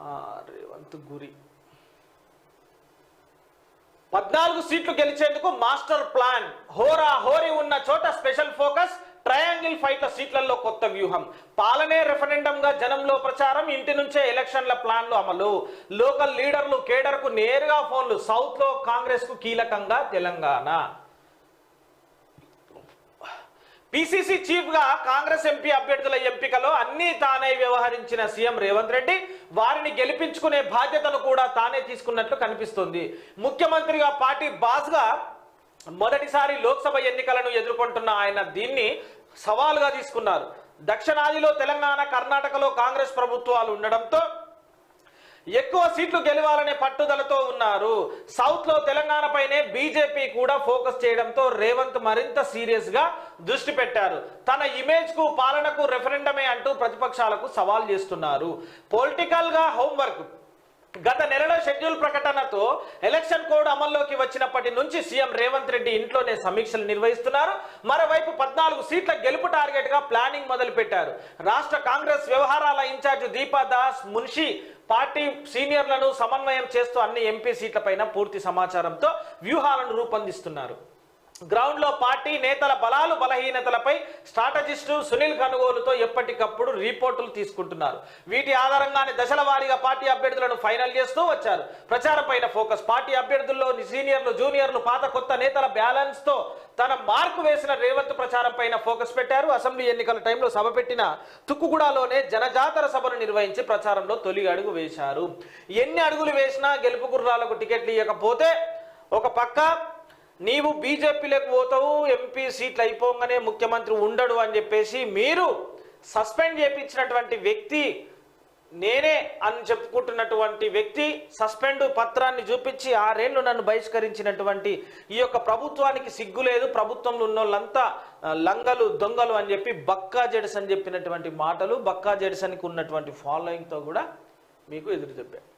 రేవంత్ గురి. పద్నాలుగు సీట్లు గెలిచేందుకు మాస్టర్ ప్లాన్. హోరా హోరీ ఉన్న చోట స్పెషల్ ఫోకస్ ట్రయాంగిల్ ఫైట్ల సీట్లలో కొత్త వ్యూహం. పాలనే రెఫరెండంగా జనంలో ప్రచారం ఇంటి నుంచే ఎలక్షన్ల ప్లాన్లు అమలు. లోకల్ లీడర్లు కేడర్కు నేరుగా ఫోన్లు సౌత్లో కాంగ్రెస్కు కీలకంగా తెలంగాణ. పిసిసి చీఫ్గా కాంగ్రెస్ ఎంపీ అభ్యర్థుల ఎంపికలో అన్ని తానే వ్యవహరించిన సీఎం రేవంత్ రెడ్డి వారిని గెలిపించుకునే బాధ్యతను కూడా తానే తీసుకున్నట్లు కనిపిస్తుంది. ముఖ్యమంత్రిగా పార్టీ బాస్గా మొదటిసారి లోక్సభ ఎన్నికలను ఎదుర్కొంటున్న ఆయన దీన్ని సవాలుగా తీసుకున్నారు. దక్షిణాదిలో తెలంగాణ కర్ణాటకలో కాంగ్రెస్ ప్రభుత్వాలు ఉండడంతో ఎక్కువ సీట్లు గెలవాలనే పట్టుదలతో ఉన్నారు. సౌత్లో తెలంగాణపైనే బీజేపీ కూడా ఫోకస్ చేయడంతో రేవంత్ మరింత సీరియస్గా దృష్టి పెట్టారు. తన ఇమేజ్కు పాలనకు రెఫరెండమే అంటూ ప్రతిపక్షాలకు సవాల్ చేస్తున్నారు. పొలిటికల్గా హోంవర్క్ గత నెలలో షెడ్యూల్ ప్రకటనతో ఎలక్షన్ కోడ్ అమల్లోకి వచ్చినప్పటి నుంచి సీఎం రేవంత్ రెడ్డి ఇంట్లోనే సమీక్షలు నిర్వహిస్తున్నారు. మరోవైపు పద్నాలుగు సీట్ల గెలుపు టార్గెట్గా ప్లానింగ్ మొదలుపెట్టారు. రాష్ట్ర కాంగ్రెస్ వ్యవహారాల ఇన్ఛార్జ్ దీపా దాస్ మున్షి పార్టీ సీనియర్లను సమన్వయం చేస్తూ అన్ని ఎంపీ సీట్లపైన పూర్తి సమాచారంతో వ్యూహాలను రూపొందిస్తున్నారు. గ్రౌండ్లో పార్టీ నేతల బలాలు బలహీనతలపై స్ట్రాటజిస్టు సునీల్ కనుగోలుతో ఎప్పటికప్పుడు రిపోర్టులు తీసుకుంటున్నారు. వీటి ఆధారంగానే దశల వారీగా పార్టీ అభ్యర్థులను ఫైనల్ చేస్తూ వచ్చారు. ప్రచారంపైన ఫోకస్. పార్టీ అభ్యర్థుల్లో సీనియర్లు జూనియర్లు పాత కొత్త నేతల బ్యాలెన్స్తో తన మార్కు వేసిన రేవంత్ ప్రచారం పైన ఫోకస్ పెట్టారు. అసెంబ్లీ ఎన్నికల టైంలో సభ పెట్టిన తుక్కుగూడలోనే జనజాతర సభను నిర్వహించి ప్రచారంలో తొలి అడుగు వేశారు. ఎన్ని అడుగులు వేసినా గెలుపు గుర్రాలకు టికెట్లు ఇవ్వకపోతే ఒక పక్క నీవు బీజేపీలోకి పోతావు ఎంపీ సీట్లు అయిపోగానే ముఖ్యమంత్రి ఉండడు అని చెప్పేసి మీరు సస్పెండ్ చేయించినటువంటి వ్యక్తి నేనే అని చెప్పుకుంటున్నటువంటి వ్యక్తి సస్పెండ్ పత్రాన్ని చూపించి ఆరేళ్ళు నన్ను బహిష్కరించినటువంటి ఈ యొక్క ప్రభుత్వానికి సిగ్గు లేదు. ప్రభుత్వంలో ఉన్న వాళ్ళంతా లంగలు దొంగలు అని చెప్పి బక్కా జెడ్స్ చెప్పినటువంటి మాటలు బక్కా జెడ్సన్కి ఉన్నటువంటి ఫాలోయింగ్తో కూడా మీకు ఎదురు చెప్పాను.